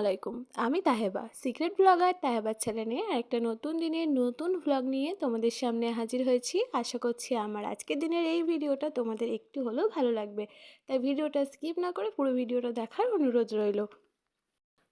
আলাইকুম। আমি তাহেবা, secret blogger তাহেবার ছেলে নিয়ে একটা নতুন দিনের নতুন ভ্লগ নিয়ে তোমাদের সামনে হাজির হয়েছি। আশা করছি আমার আজকের দিনের এই ভিডিওটা তোমাদের একটু হলেও ভালো লাগবে। তাই ভিডিওটা স্কিপ না করে পুরো ভিডিওটা দেখার অনুরোধ রইল।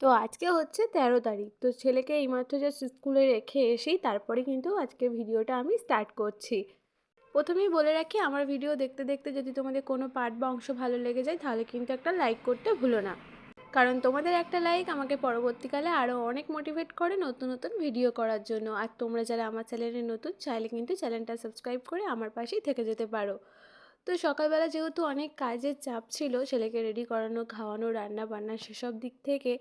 তো আজকে হচ্ছে তেরো তারিখ, তো ছেলেকে এইমাত্র জাস্ট স্কুলে রেখে এসেই তারপরে কিন্তু আজকে ভিডিওটা আমি স্টার্ট করছি। প্রথমেই বলে রাখি, আমার ভিডিও দেখতে দেখতে যদি তোমাদের কোনো পার্ট বা অংশ ভালো লেগে যায়, তাহলে কিন্তু একটা লাইক করতে ভুলো না। কারণ তোমাদের একটা লাইক আমাকে পরবর্তীকালে আরও অনেক মোটিভেট করে নতুন নতুন ভিডিও করার জন্য। আর তোমরা যারা আমার চ্যানেলে নতুন, চাইলে কিন্তু চ্যানেলটা সাবস্ক্রাইব করে আমার পাশেই থেকে যেতে পারো। তো সকালবেলা যেহেতু অনেক কাজের চাপ ছিল, ছেলেকে রেডি করানো, খাওয়ানো রান্না বান্না সেসব দিক থেকে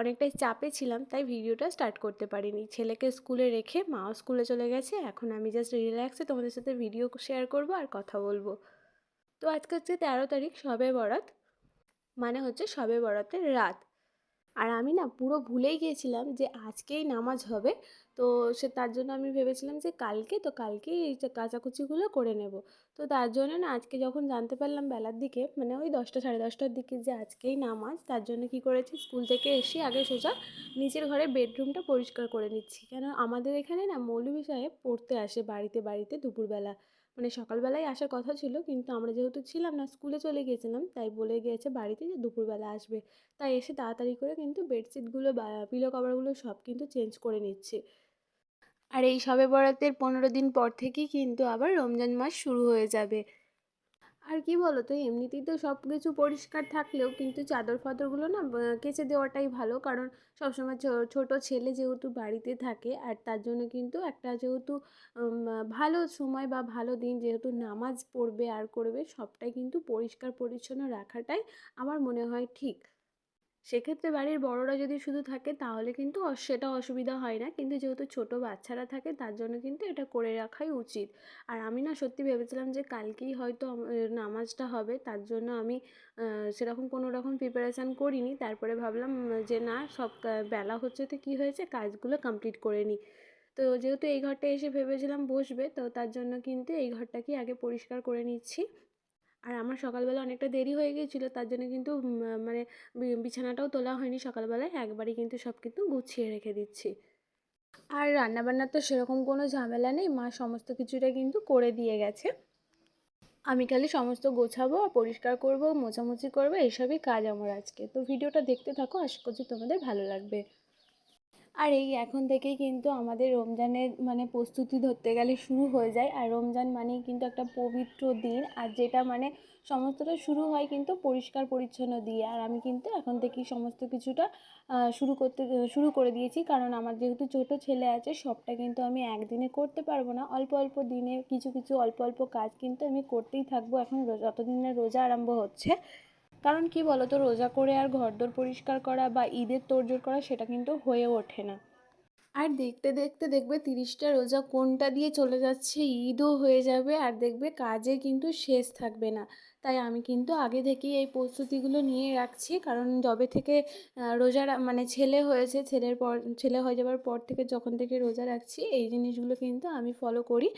অনেকটাই চাপে ছিলাম, তাই ভিডিওটা স্টার্ট করতে পারিনি। ছেলেকে স্কুলে রেখে মাও স্কুলে চলে গেছে, এখন আমি জাস্ট রিল্যাক্সে তোমাদের সাথে ভিডিও শেয়ার করব আর কথা বলব। তো আজকে হচ্ছে তেরো তারিখ, সবে বরাত। মানে হচ্ছে সবে বরাতের রাত। আর আমি না পুরো ভুলেই গিয়েছিলাম যে আজকেই নামাজ হবে। তো সে তার জন্য আমি ভেবেছিলাম যে কালকে, তো কালকেই এই কাচাকুচিগুলো করে নেব। তো তার জন্য না আজকে যখন জানতে পারলাম বেলার দিকে মানে ওই দশটা, সাড়ে দশটার দিকে যে আজকেই নামাজ, তার জন্য কি করেছি, স্কুল থেকে এসে আগে সোজা নিচের ঘরে বেডরুমটা পরিষ্কার করে নিচ্ছি। কেন আমাদের এখানে না মৌলভী সাহেব পড়তে আসে বাড়িতে বাড়িতে দুপুরবেলা। মানে সকালবেলায় আসার কথা ছিল, কিন্তু আমরা যেহেতু ছিলাম না, স্কুলে চলে গিয়েছিলাম, তাই বলে গিয়েছে বাড়িতে যে দুপুরবেলা আসবে। তাই এসে তাড়াতাড়ি করে কিন্তু বেডশিটগুলো বা পিলো কভারগুলো সব কিন্তু চেঞ্জ করে নিচ্ছে। আর এই সবে বরাতের পনেরো দিন পর থেকেই কিন্তু আবার রমজান মাস শুরু হয়ে যাবে। আর কি বলো তো এমনিতেই তো সব কিছু পরিষ্কার থাকলেও কিন্তু চাদর ফাদরগুলো না কেচে দেওয়াটাই ভালো। কারণ সবসময় ছোট ছেলে যেহেতু বাড়িতে থাকে, আর তার জন্য কিন্তু একটা যেহেতু ভালো সময় বা ভালো দিন যেহেতু নামাজ পড়বে আর করবে, সবটাই কিন্তু পরিষ্কার পরিচ্ছন্ন রাখাটাই আমার মনে হয় ঠিক। সেক্ষেত্রে বাড়ির বড়রা যদি শুধু থাকে, তাহলে কিন্তু সেটা অসুবিধা হয় না। কিন্তু যেহেতু ছোটো বাচ্চারা থাকে, তার জন্য কিন্তু এটা করে রাখাই উচিত। আর আমি না সত্যি ভেবেছিলাম যে কালকেই হয়তো নামাজটা হবে, তার জন্য আমি সেরকম কোনো রকম প্রিপারেশান করিনি। তারপরে ভাবলাম যে না, সব বেলা হচ্ছে তো কী হয়েছে, কাজগুলো কমপ্লিট করে নিই। তো যেহেতু এই ঘরটা এসে ভেবেছিলাম বসবে, তো তার জন্য কিন্তু এই ঘরটাকেই আগে পরিষ্কার করে নিচ্ছি। আর আমার সকালবেলা অনেকটা দেরি হয়ে গিয়েছিল, তার জন্য কিন্তু মানে বিছানাটাও তোলা হয়নি সকালবেলায়, একবারই কিন্তু সব কিন্তু গুছিয়ে রেখে দিচ্ছি। আর রান্নাবান্নার তো সেরকম কোনো ঝামেলা নেই, মা সমস্ত কিছুটা কিন্তু করে দিয়ে গেছে। আমি খালি সমস্ত গোছাবো আর পরিষ্কার করব, মোছামুছি করব, এইসবই কাজ আমার আজকে। তো ভিডিওটা দেখতে থাকো, আশা করছি তোমাদের ভালো লাগবে। আর এই এখন থেকেই কিন্তু আমাদের রমজানের মানে প্রস্তুতি ধরতে গেলে শুরু হয়ে যায়। আর রমজান মানেই কিন্তু একটা পবিত্র দিন। আর যেটা মানে সমস্তটা শুরু হয় কিন্তু পরিষ্কার পরিচ্ছন্ন দিয়ে। আর আমি কিন্তু এখন থেকেই সমস্ত কিছুটা শুরু করতে, শুরু করে দিয়েছি। কারণ আমার যেহেতু ছোটো ছেলে আছে, সবটা কিন্তু আমি একদিনে করতে পারব না। অল্প অল্প দিনে কিছু কিছু অল্প অল্প কাজ কিন্তু আমি করতেই থাকব। এখন যতদিন না রোজা আরম্ভ হচ্ছে কারণ কি বলতো, রোজা করে আর ঘরদোর পরিষ্কার করা বা ঈদের তোড়জোড় করা সেটা কিন্তু হয়ে ওঠে না। আর দেখতে দেখতে দেখবে তিরিশটা রোজা কোনটা দিয়ে চলে যাচ্ছে, ঈদও হয়ে যাবে আর দেখবে কাজে কিন্তু শেষ থাকবে না। তাই আমি কিন্তু আগে থেকেই এই প্রস্তুতিগুলো নিয়ে রাখছি, কারণ যবে থেকে রোজা মানে ছেলে হয়েছে, ছেলের পর, ছেলে হয়ে যাওয়ার পর থেকে যখন থেকে রোজা রাখছি, এই জিনিসগুলো কিন্তু আমি ফলো করি।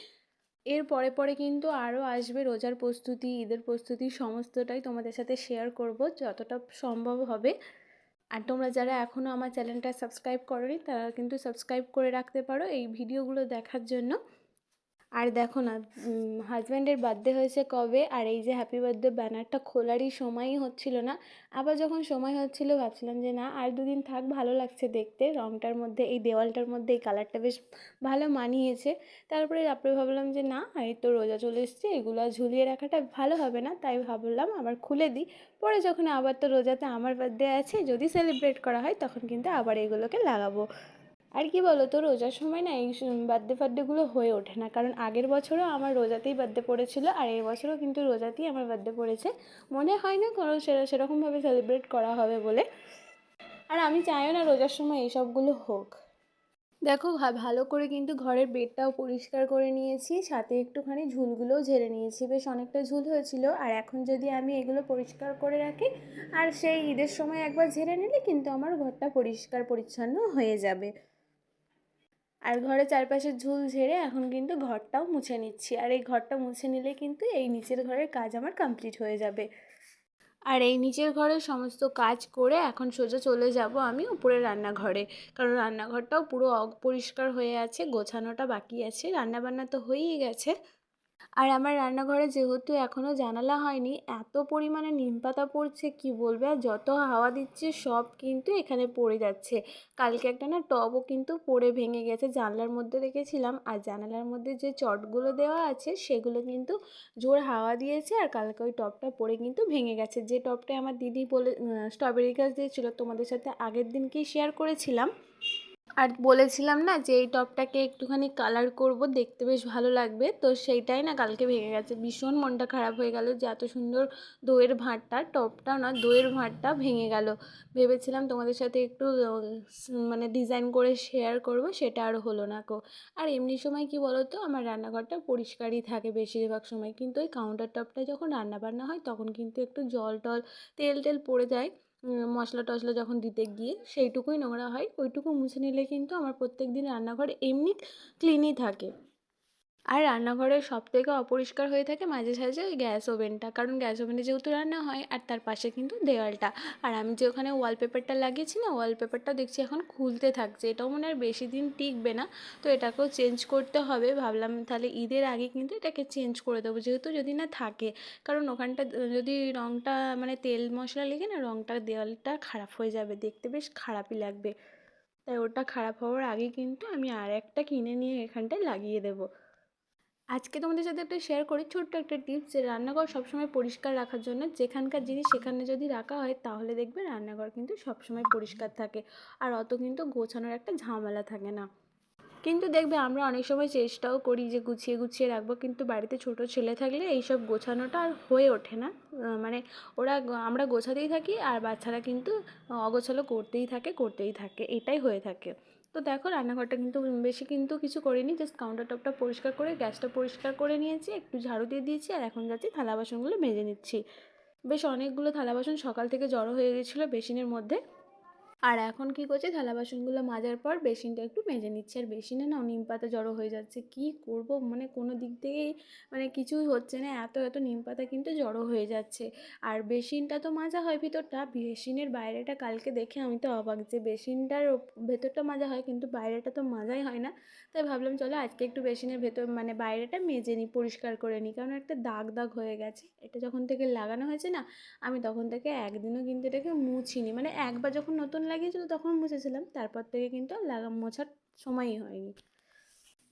এর পরে পরে কিন্তু আরও আসবে রোজার প্রস্তুতি, ঈদের প্রস্তুতি, সমস্তটাই তোমাদের সাথে শেয়ার করব যতটা সম্ভব হবে। আর তোমরা যারা এখনও আমার চ্যানেলটা সাবস্ক্রাইব করোনি, তারা কিন্তু সাবস্ক্রাইব করে রাখতে পারো এই ভিডিওগুলো দেখার জন্য। আর দেখো না হাজব্যান্ডের বার্থডে হয়েছে কবে? আর এই যে হ্যাপি বার্থডে ব্যানারটা খোলারই সময়ই হচ্ছিল না। আবার যখন সময় হচ্ছিল, ভাবছিলাম যে না, আর দুদিন থাক, ভালো লাগছে দেখতে। রঙটার মধ্যে, এই দেওয়ালটার মধ্যে এই কালারটা বেশ ভালো মানিয়েছে। তারপরে তারপরে ভাবলাম যে না এই তো রোজা চলে এসছে, এগুলো ঝুলিয়ে রাখাটা ভালো হবে না, তাই ভাবলাম আবার খুলে দিই। পরে যখন আবার তো রোজাতে আমার বার্থডে আছে, যদি সেলিব্রেট করা হয়, তখন কিন্তু আবার এগুলোকে লাগাবো। আর কি বলো তো, রোজার সময় না এই বার্থডে ফার্থডেগুলো হয়ে ওঠে না। কারণ আগের বছরও আমার রোজাতেই বার্থডে পড়েছিল, আর এই বছরও কিন্তু রোজাতেই আমার বার্থডে পড়েছে। মনে হয় না কোনো সেরকমভাবে সেলিব্রেট করা হবে বলে। আর আমি চাইও না রোজার সময় এইসবগুলো হোক। দেখো ভালো করে কিন্তু ঘরের বেডটাও পরিষ্কার করে নিয়েছি, সাথে একটুখানি ঝুলগুলোও ঝেড়ে নিয়েছি। বেশ অনেকটা ঝুল হয়েছিল, আর এখন যদি আমি এগুলো পরিষ্কার করে রাখি, আর সেই ঈদের সময় একবার ঝেড়ে নিলে কিন্তু আমার ঘরটা পরিষ্কার পরিচ্ছন্ন হয়ে যাবে। আর ঘরে চারপাশে ঝুল ঝেড়ে এখন কিন্তু ঘরটাও মুছে নিচ্ছি। আর এই ঘরটা মুছে নিলে কিন্তু এই নিচের ঘরের কাজ আমার কমপ্লিট হয়ে যাবে। আর এই নিচের ঘরের সমস্ত কাজ করে এখন সোজা চলে যাব আমি উপরে রান্নাঘরে। কারণ রান্নাঘরটাও পুরো অপরিষ্কার হয়ে আছে, গোছানোটা বাকি আছে, রান্নাবান্না তো হয়েই গেছে। আর আমার রান্নাঘরে যেহেতু এখনও জানালা হয়নি, এত পরিমাণে নিম পাতা পড়ছে, কি বলবে? আর যত হাওয়া দিচ্ছে, সব কিন্তু এখানে পড়ে যাচ্ছে। কালকে একটা না টবও কিন্তু পড়ে ভেঙে গেছে, জানলার মধ্যে রেখেছিলাম। আর জানালার মধ্যে যে চটগুলো দেওয়া আছে, সেগুলো কিন্তু জোর হাওয়া দিয়েছে, আর কালকে ওই টবটা পড়ে কিন্তু ভেঙে গেছে। যে টবটা আমার দিদি বলে স্ট্রবেরি গাছ দিয়েছিলো, তোমাদের সাথে আগের দিনকেই শেয়ার করেছিলাম। আর বলেছিলাম না যে এই টপটাকে একটুখানি কালার করব, দেখতে বেশ ভালো লাগবে। তো সেইটাই না কালকে ভেঙে গেছে। ভীষণ মনটা খারাপ হয়ে গেল যে এত সুন্দর দইয়ের ভাঁড়টা টপটা না, দইয়ের ভাঁড়টা ভেঙে গেল। ভেবেছিলাম তোমাদের সাথে একটু মানে ডিজাইন করে শেয়ার করব, সেটা আর হলো না কো। আর এমনি সময় কি বলো তো আমার রান্নাঘরটা পরিষ্কারই থাকে বেশিরভাগ সময়। কিন্তু ওই কাউন্টার টপটায় যখন রান্না বান্না হয়, তখন কিন্তু একটু জল টল তেল টেল পড়ে যায়। মশলা টশলা যখন দিতে গিয়ে সেইটুকুই নোংরা হয়, ওইটুকু মুছে নিলে কিন্তু আমার প্রত্যেক দিন রান্নাঘর এমনি ক্লিনই থাকে। আর রান্নাঘরে সব থেকে অপরিষ্কার হয়ে থাকে মাঝে সাঝে গ্যাস ওভেনটা। কারণ গ্যাস ওভেনে যেহেতু রান্না হয় আর তার পাশে কিন্তু দেওয়ালটা। আর আমি যে ওখানে ওয়ালপেপারটা লাগিয়েছি না ওয়ালপেপারটা দেখছি এখন খুলতে থাকছে। এটাও মনে হয় বেশি দিন টিকবে না। তো এটাকেও চেঞ্জ করতে হবে। ভাবলাম তাহলে ঈদের আগে কিন্তু এটাকে চেঞ্জ করে দেবো। যেহেতু যদি না থাকে। কারণ ওখানটা যদি রঙটা মানে তেল মশলা লেগে না রঙটা দেওয়ালটা খারাপ হয়ে যাবে। দেখতে বেশ খারাপই লাগবে। তাই ওটা খারাপ হওয়ার আগে কিন্তু আমি আর একটা কিনে নিয়ে এখানটায় লাগিয়ে দেবো। আজকে তোমাদের সাথে একটা শেয়ার করি, ছোট্ট একটা টিপস যে রান্নাঘর সবসময় পরিষ্কার রাখার জন্য। যেখানকার জিনিস সেখানে যদি রাখা হয়, তাহলে দেখবে রান্নাঘর কিন্তু সবসময় পরিষ্কার থাকে। আর অত কিন্তু গোছানোর একটা ঝামেলা থাকে না। কিন্তু দেখবে আমরা অনেক সময় চেষ্টাও করি যে গুছিয়ে গুছিয়ে রাখব, কিন্তু বাড়িতে ছোট ছেলে থাকলে এইসব গোছানোটা আর হয়ে ওঠে না। মানে ওরা আমরা গোছাতেই থাকি আর বাচ্চারা কিন্তু অগোছালো করতেই থাকে করতেই থাকে, এটাই হয়ে থাকে। তো দেখো রান্নাঘরটা কিন্তু বেশি কিন্তু কিছু করিনি জাস্ট কাউন্টার টপটা পরিষ্কার করে, গ্যাসটা পরিষ্কার করে নিয়েছি, একটু ঝাড়ু দিয়ে দিয়েছি, আর এখন যাচ্ছি থালা বাসনগুলো মেজে নিচ্ছি। বেশ অনেকগুলো থালা বাসন সকাল থেকে জড়ো হয়ে গেছিল বেসিনের মধ্যে। আর এখন কী করছি? থালা বাসনগুলো মাজার পর বেসিনটা একটু মেজে নিচ্ছে। আর বেসিনে না নিম পাতা জড়ো হয়ে যাচ্ছে। কি করব? মানে কোনো দিক থেকেই মানে কিছুই হচ্ছে না। এত এত নিম পাতা কিন্তু জড়ো হয়ে যাচ্ছে। আর বেসিনটা তো মাজা হয় ভিতরটা। বেসিনের বাইরেটা কালকে দেখে আমি তো অবাক যে বেসিনটার ভেতরটা মাজা হয় কিন্তু বাইরেটা তো মাজাই হয় না। তাই ভাবলাম চলো আজকে একটু বেসিনের ভেতর মানে বাইরেটা মেজে নিই, পরিষ্কার করে নিই। কারণ একটা দাগ দাগ হয়ে গেছে। এটা যখন থেকে লাগানো হয়েছে না, আমি তখন থেকে একদিনও কিন্তু এটাকে মুছিনি। মানে একবার যখন নতুন লাগিয়েছিল তখন মুছেছিলাম, তারপর থেকে কিন্তু লাগা মোছার সময়ই হয়নি।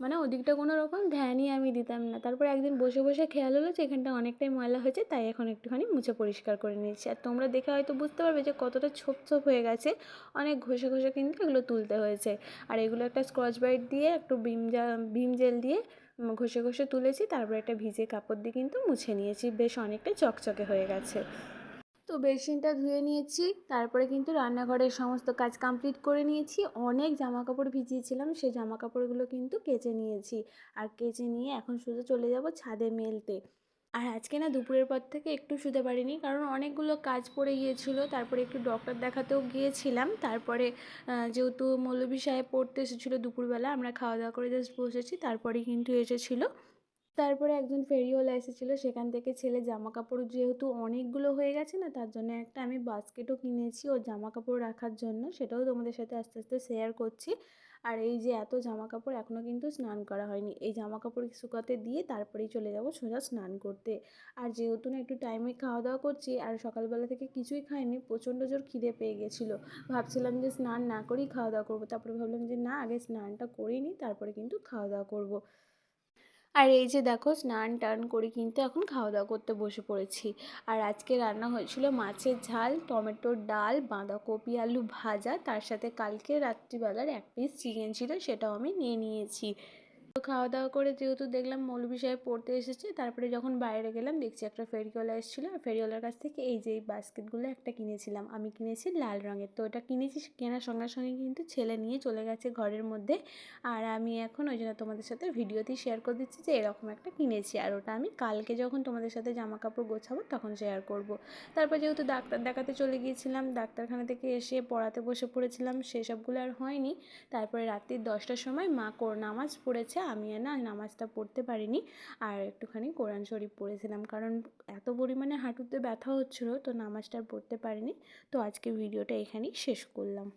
মানে ওদিকটা কোনো রকম ধ্যানই আমি দিতাম না। তারপর একদিন বসে বসে খেয়াল হলো যে এখানটা অনেকটাই ময়লা হয়েছে, তাই এখন একটুখানি মুছে পরিষ্কার করে নিয়েছি। আর তোমরা দেখে হয়তো বুঝতে পারবে যে কতটা ছোপ ছোপ হয়ে গেছে। অনেক ঘষে ঘষে কিন্তু এগুলো তুলতে হয়েছে। আর এগুলো একটা স্ক্রচ ব্রাইট দিয়ে, একটু ভিম জা, ভিম জেল দিয়ে ঘষে ঘষে তুলেছি। তারপর একটা ভিজে কাপড় দিয়ে কিন্তু মুছে নিয়েছি। বেশ অনেকটাই চকচকে হয়ে গেছে। তো বেসিনটা ধুয়ে নিয়েছি, তারপরে কিন্তু রান্নাঘরের সমস্ত কাজ কমপ্লিট করে নিয়েছি। অনেক জামা কাপড় ভিজিয়েছিলাম, সেই জামা কাপড়গুলো কিন্তু কেচে নিয়েছি। আর কেচে নিয়ে এখন শুধু চলে যাব ছাদে মেলতে। আর আজকে না দুপুরের পর থেকে একটু শুতে পারিনি, কারণ অনেকগুলো কাজ পড়ে গিয়েছিল। তারপরে একটু ডক্টর দেখাতেও গিয়েছিলাম। তারপরে যেহেতু মৌলভী সাহেব পড়তে এসেছিল দুপুরবেলা, আমরা খাওয়া দাওয়া করে জাস্ট বসেছি, তারপরেই কিন্তু এসেছিল। তারপরে একজন ফেরিওয়ালা এসেছিল, সেখান থেকে ছেলে জামা কাপড় যেহেতু অনেকগুলো হয়ে গেছে না, তার জন্য একটা আমি বাস্কেটও কিনেছি ওর জামা কাপড় রাখার জন্য, সেটাও তোমাদের সাথে আস্তে আস্তে শেয়ার করছি। আর এই যে এত জামা কাপড় এখনও কিন্তু স্নান করা হয়নি, এই জামা কাপড় শুকাতে দিয়ে তারপরেই চলে যাব সোজা স্নান করতে। আর যেহেতু না একটু টাইমে খাওয়া দাওয়া করছি, আর সকালবেলা থেকে কিছুই খাইনি, প্রচণ্ড জোর খিদে পেয়ে গেছিল। ভাবছিলাম যে স্নান না করেই খাওয়া দাওয়া করব, তারপরে ভাবলাম যে না, আগে স্নানটা করিনি তারপরে কিন্তু খাওয়া দাওয়া করব। আর এই যে দেখো স্নান টান করে কিন্তু এখন খাওয়া দাওয়া করতে বসে পড়েছি। আর আজকে রান্না হয়েছিল মাছের ঝাল, টমেটোর ডাল, বাঁধাকপি আলু ভাজা, তার সাথে কালকে রাত্রিবেলার এক পিস চিকেন ছিল, সেটাও আমি নিয়ে নিয়েছি। তো খাওয়া দাওয়া করে যেহেতু দেখলাম মৌলভী সাহেব পড়তে এসেছে, তারপরে যখন বাইরে গেলাম দেখছি একটা ফেরিওয়ালা এসেছিল, আর ফেরিওয়ালার কাছ থেকে এই যে এই বাস্কেটগুলো একটা কিনেছিলাম। আমি কিনেছি লাল রঙের, তো ওটা কিনেছি কেনার সঙ্গে সঙ্গে কিন্তু ছেলে নিয়ে চলে গেছে ঘরের মধ্যে। আর আমি এখন ওই জন্য তোমাদের সাথে ভিডিওতেই শেয়ার করে দিচ্ছি যে এরকম একটা কিনেছি, আর ওটা আমি কালকে যখন তোমাদের সাথে জামা কাপড় গোছাবো তখন শেয়ার করব। তারপর যেহেতু ডাক্তার দেখাতে চলে গিয়েছিলাম, ডাক্তারখানা থেকে এসে পড়াতে বসে পড়েছিলাম, সেসবগুলো আর হয়নি। তারপরে রাত্রির দশটার সময় মা কোর নামাজ পড়েছে আমি আর না নামাজটা পড়তে পারিনি। আর একটুখানি কোরআন শরীফ পড়েছিলাম, কারণ এত পরিমাণে হাঁটুতে ব্যথা হচ্ছিল, তো নামাজটা পড়তে পারিনি। তো আজকে ভিডিওটা এখানেই শেষ করলাম।